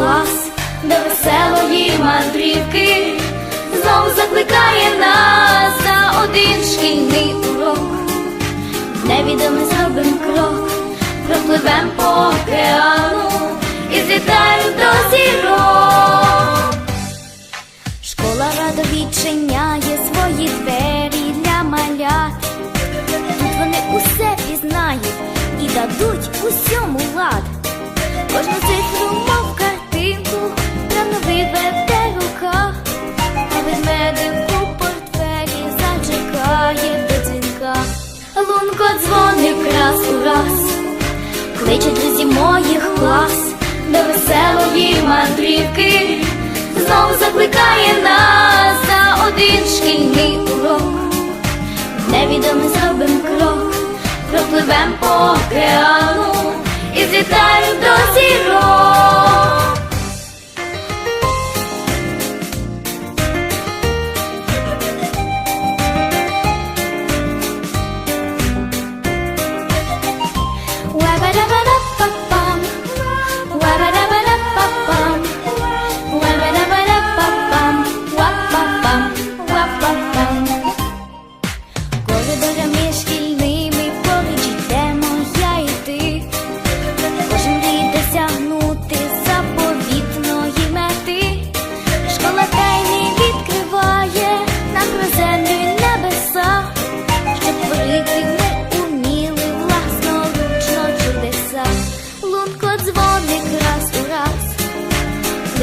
клас до веселої мандрівки, знов закликає нас за один шкільний урок, невідомий зробим крок, пропливем по океану і злітаємо до зірок. Школа радо відчиняє свої двері для малят. Тут вони усе пізнають і дадуть усьому лад. Кожну цифру них раз у раз, кличуть друзі моїх клас, до веселої мандрівки, знову закликає нас за один шкільний урок, невідомий зробим крок, пропливем по океану.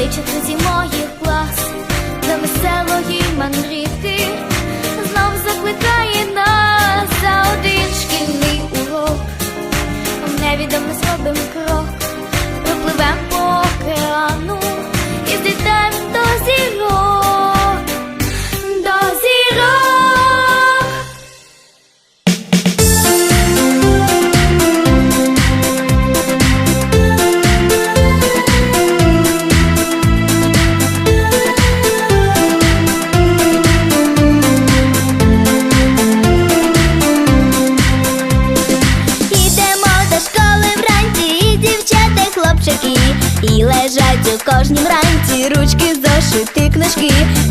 Вичити зі моїх глаз Для веселої мандрівки знов закликає нас за один шкільний урок, невідомо зробим крок.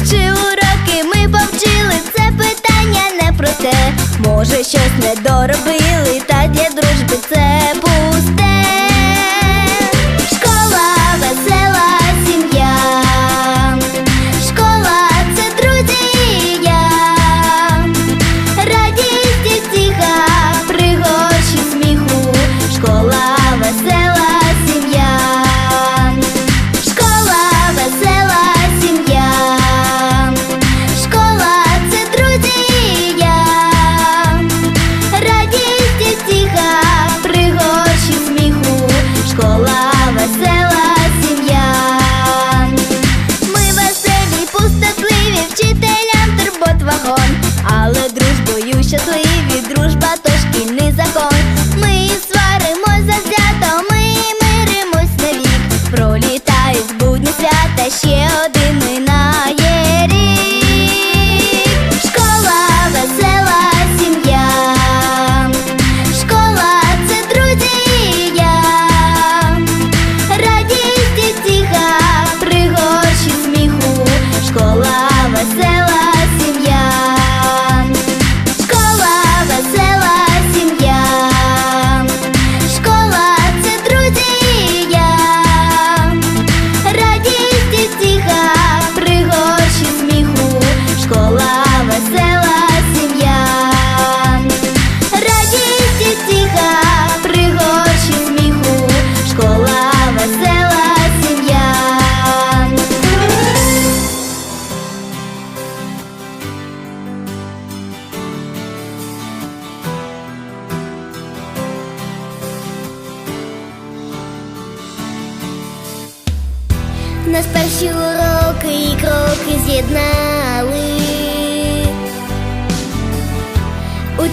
чи уроки ми повчили? Це питання не про те, може щось не доробили.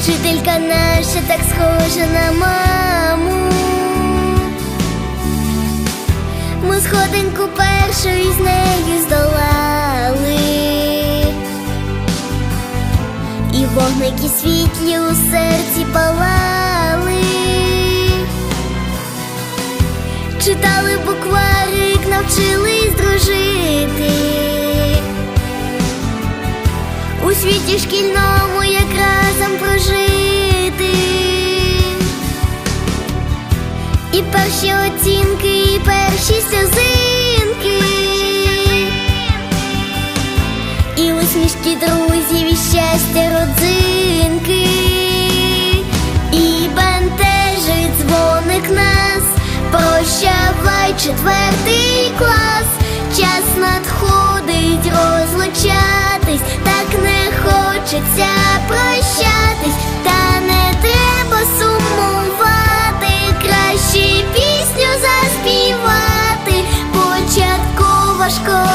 Учителька наша так схожа на маму. Ми сходинку першу із нею здолали. І вогники світлі у серці палали. Читали букварик, навчились дружити. У світі шкільному як прожити. І перші оцінки, і перші сльозинки. І усмішки друзів, і щастя родзинки. І бентежить дзвоник нас. Прощавай четвертий клас. Час надходить розлучатись, хочеться прощатись, та не треба сумувати, краще пісню заспівати. Початкова школа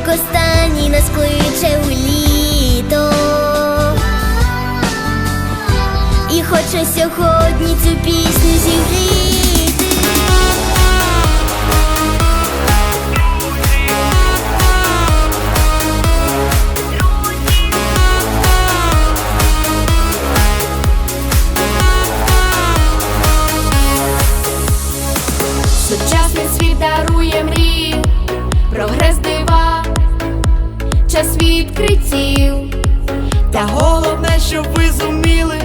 Дзвоник останній нас кличе у літо. І хоче сьогодні цю пісню Та головне, щоб ви зуміли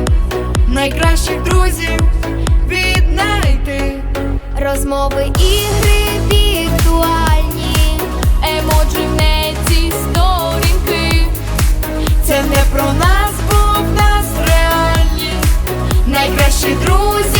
найкращих друзів віднайти. Розмови, ігри віртуальні, емоджі в неті сторінки. Це не про нас, бо в нас реальні найкращі друзі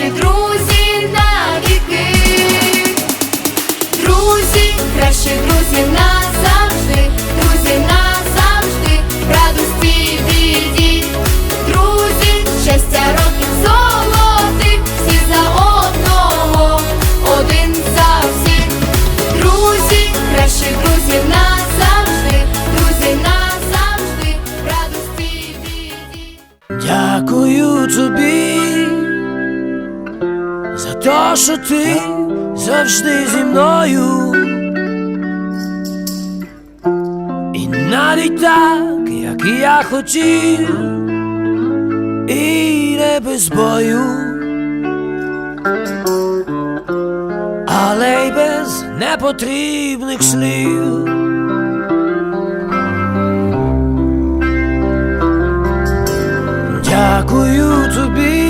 найкращі друзі на віки. Друзі, кращі друзі назавжди, що ти завжди зі мною. І навіть так, як я хотів, і не без бою, але й без непотрібних слів. Дякую тобі